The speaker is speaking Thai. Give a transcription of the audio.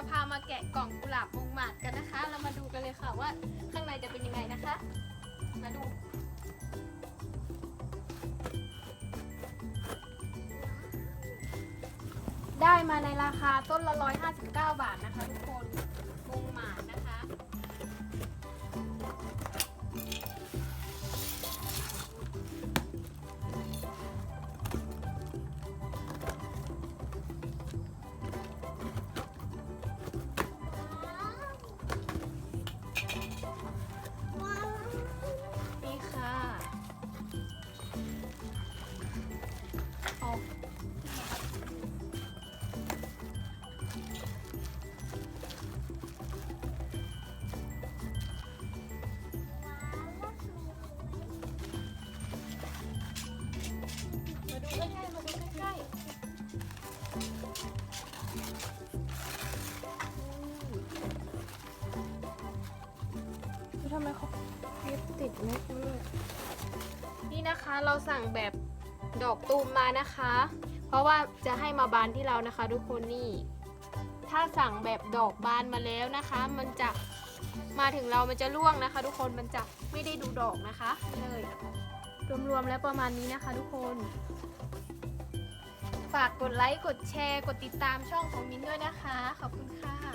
จะพามาแกะกล่องกุหลาบมงหมาดกันนะคะ เรามาดูกันเลยค่ะว่าข้างในจะเป็นยังไงนะคะ มาดู ได้มาในราคาต้นละ159 บาทนะคะทุกคนมง ทำไมเขาเย็บติดเม็ดด้นี่นะคะเราสั่งแบบดอกตูมมานะคะ เพราะว่าจะให้มาบานที่เรานะคะ ทุกคนนี่ ถ้าสั่งแบบดอกบานมาแล้วนะคะ มันจะมาถึงเรามันจะร่วงนะคะ ทุกคนมันจะไม่ได้ดูดอกนะคะเลยรวมๆแล้วประมาณนี้นะคะ ทุกคนากกดไลค์ กดแชร์ กดติดตามช่องของมิ้นด้วยนะคะ ขอบคุณค่ะ